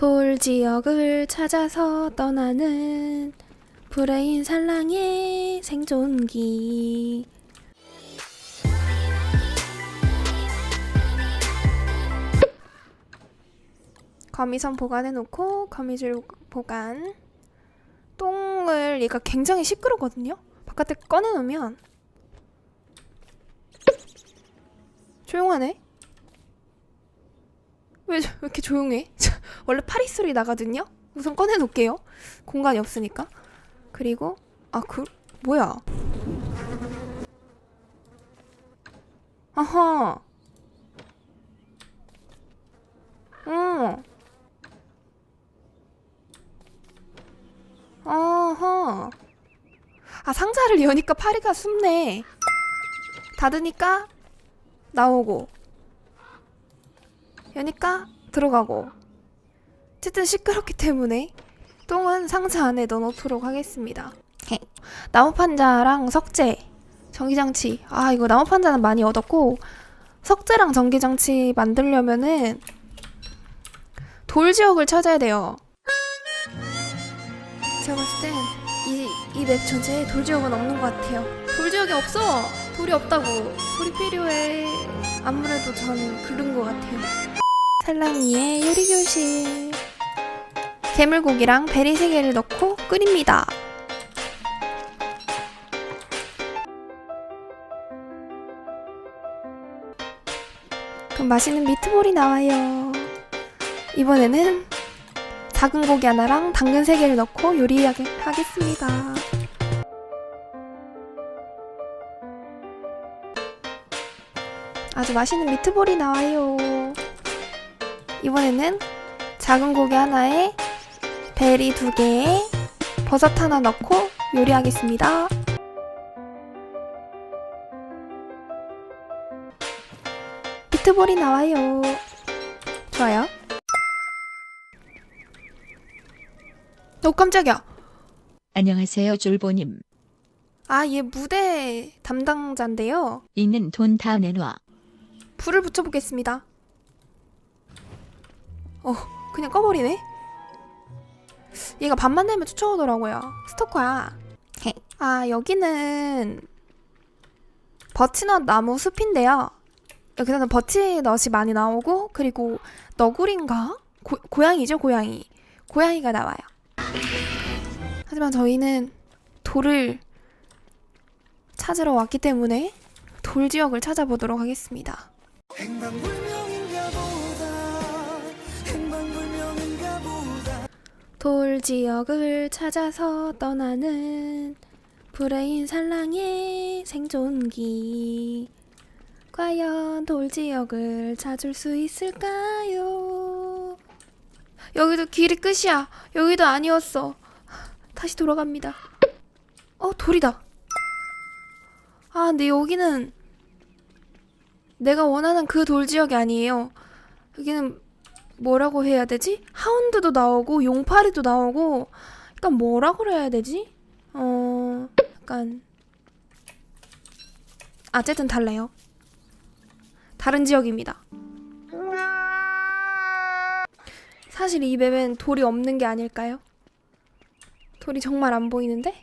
돌 지역을 찾아서 떠나는 브레인 산랑의 생존기. 거미선 보관해놓고 거미줄 보관. 똥을 얘가 굉장히 시끄럽거든요. 바깥에 꺼내놓으면 조용하네. 왜, 저- 왜 이렇게 조용해? 원래 파리 소리 나거든요. 우선 꺼내놓을게요. 공간이 없으니까. 그리고 아 그 뭐야? 아하. 응. 어허. 아, 상자를 여니까 파리가 숨네. 닫으니까 나오고. 여니까 들어가고. 어쨌든 시끄럽기 때문에 똥은 상자 안에 넣어놓도록 하겠습니다. 나무 판자랑 석재, 전기장치. 아, 이거 나무 판자는 많이 얻었고, 석재랑 전기장치 만들려면은 돌 지역을 찾아야 돼요. 제가 봤을 땐 이, 이 맵 전체에 돌 지역은 없는 것 같아요. 돌 지역이 없어! 돌이 없다고. 돌이 필요해. 아무래도 전 그런 것 같아요. 살랑이의 요리교실. 개물고기랑 베리 3개를 넣고 끓입니다. 그럼 맛있는 미트볼이 나와요. 이번에는 작은 고기 하나랑 당근 3개를 넣고 요리하겠습니다. 아주 맛있는 미트볼이 나와요. 이번에는 작은 고기 하나에 베리 2개에 버섯 하나 넣고 요리하겠습니다. 미트볼이 나와요. 좋아요. 어, 깜짝이야. 안녕하세요, 줄보님. 아, 얘 무대 담당자인데요. 있는 돈 다 내놔. 불을 붙여보겠습니다. 어, 그냥 꺼버리네? 얘가 밤만 되면 쫓아오더라고요. 스토커야. 헤. 아, 여기는 버치넛 나무 숲인데요. 여기서는 버치넛이 많이 나오고, 그리고 너구리인가? 고, 고양이죠, 고양이. 고양이가 나와요. 하지만 저희는 돌을 찾으러 왔기 때문에 돌 지역을 찾아보도록 하겠습니다. 행방불 돌 지역을 찾아서 떠나는 브레인 산랑의 생존기. 과연 돌 지역을 찾을 수 있을까요? 여기도 길이 끝이야. 여기도 아니었어. 다시 돌아갑니다. 어, 돌이다. 아, 근데 여기는 내가 원하는 그 돌 지역이 아니에요. 여기는 뭐라고 해야 되지? 하운드도 나오고 용파리도 나오고 약간 뭐라고 해야 되지? 어 약간 어쨌든 달라요. 다른 지역입니다. 사실 이 맵엔 돌이 없는 게 아닐까요? 돌이 정말 안 보이는데?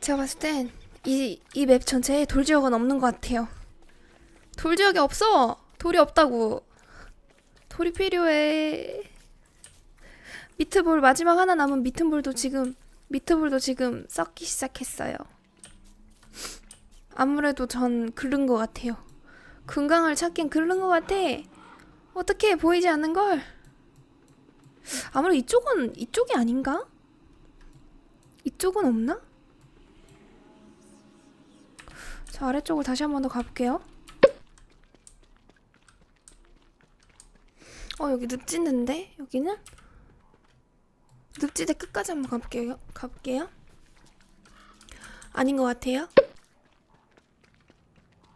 제가 봤을 땐 이 이 맵 전체에 돌 지역은 없는 것 같아요. 돌 지역이 없어. 돌이 없다고. 돌이 필요해. 미트볼 마지막 하나 남은 미트볼도 지금 미트볼도 지금 썩기 시작했어요. 아무래도 전 그른 것 같아요. 금강을 찾긴 그른 것 같아. 어떻게 보이지 않는 걸? 아무래도 이쪽은 이쪽이 아닌가? 이쪽은 없나? 저 아래쪽을 다시 한 번 더 가볼게요. 어 여기 늪지는데 여기는 늪지대 끝까지 한번 가볼게요. 가볼게요. 아닌 것 같아요.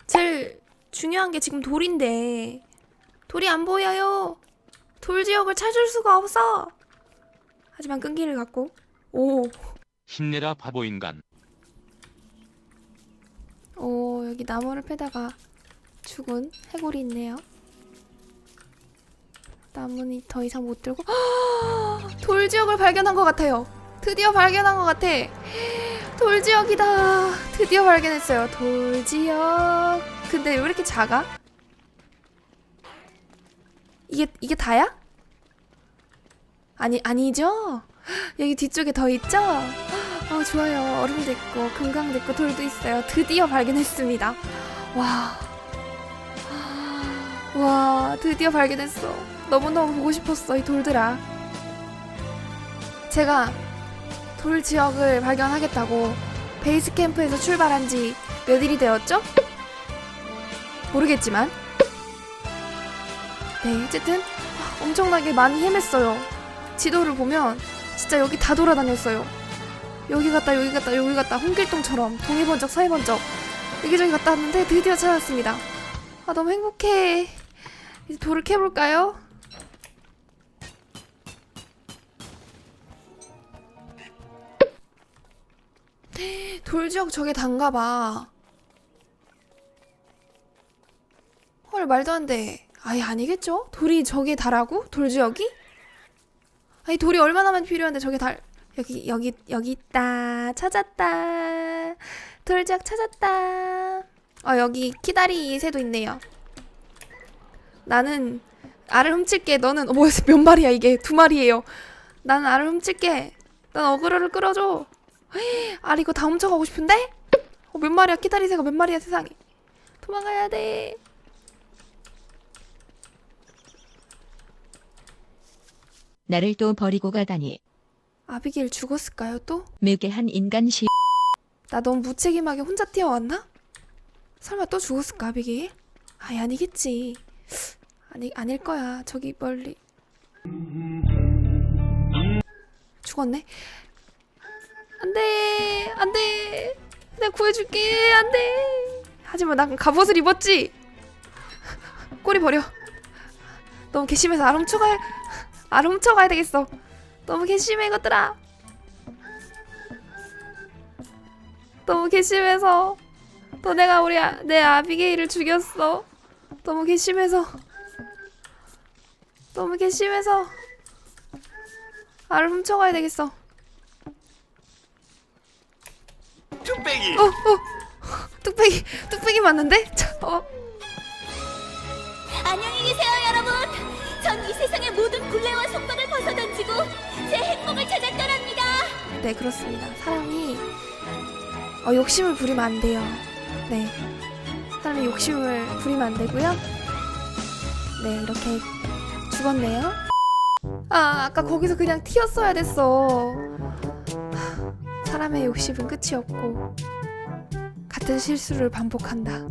제일 중요한 게 지금 돌인데 돌이 안 보여요. 돌 지역을 찾을 수가 없어. 하지만 끈기를 갖고 오, 힘내라 바보 인간. 오 여기 나무를 패다가 죽은 해골이 있네요. 나뭇잎 더 이상 못 들고 돌 지역을 발견한 것 같아요. 드디어 발견한 것 같아. 돌 지역이다. 드디어 발견했어요. 돌 지역. 근데 왜 이렇게 작아? 이게 이게 다야? 아니 아니죠? 여기 뒤쪽에 더 있죠? 어 좋아요. 얼음도 있고 금강도 있고 돌도 있어요. 드디어 발견했습니다. 와. 와, 드디어 발견했어. 너무너무 보고 싶었어, 이 돌들아. 제가 돌 지역을 발견하겠다고 베이스 캠프에서 출발한 지몇 일이 되었죠? 모르겠지만. 네, 어쨌든 엄청나게 많이 헤맸어요. 지도를 보면 진짜 여기 다 돌아다녔어요. 여기 갔다 여기 갔다 여기 갔다 홍길동처럼 동해번쩍 서해번쩍 여기저기 갔다 왔는데 드디어 찾았습니다. 아 너무 행복해. 이제 돌을 캐볼까요? 돌 지역 저게 단가봐. 헐 말도 안 돼. 아예 아니겠죠? 돌이 저게 다라고? 돌 지역이? 아니 돌이 얼마나만 필요한데 저게 달 여기 여기 여기 있다 찾았다 돌 지역 찾았다 어 여기 키다리 새도 있네요 나는 알을 훔칠게 너는 어, 뭐야 몇 마리야 이게 두 마리예요 나는 알을 훔칠게 난 어그로를 끌어줘 알 이거 다 훔쳐가고 싶은데 어, 몇 마리야 키다리 새가 몇 마리야 세상에 도망가야 돼 나를 또 버리고 가다니 아비게일 죽었을까요 또? 매개한 인간 시 나 너무 무책임하게 혼자 뛰어왔나? 설마 또 죽었을까, 아비게일? 아이, 아니겠지. 아니, 아닐 거야. 저기 멀리. 죽었네? 안 돼! 안 돼! 내가 구해줄게! 안 돼! 하지만 난 갑옷을 입었지! 꼬리 버려. 너무 괘씸해서 알 훔쳐가야, 알 훔쳐가야 되겠어. 너무 괘씸해, 이것들아. 너무 괘씸해서 너네가 우리 아, 내 아비게일을 죽였어. 너무 괘씸해서 너무 괘씸해서 알을 훔쳐가야 되겠어. 뚝배기 어, 어, 뚝배기, 뚝배기 맞는데? 자, 어, 안녕히 계세요, 여러분. 전 이 세상의 모든 굴레와 속박을 벗어던지고 제 행복을 찾아 떠납니다. 네 그렇습니다. 사람이 어, 욕심을 부리면 안 돼요. 네, 사람이 욕심을 부리면 안 되고요. 네 이렇게 죽었네요. 아 아까 거기서 그냥 튀었어야 됐어. 하, 사람의 욕심은 끝이 없고 같은 실수를 반복한다.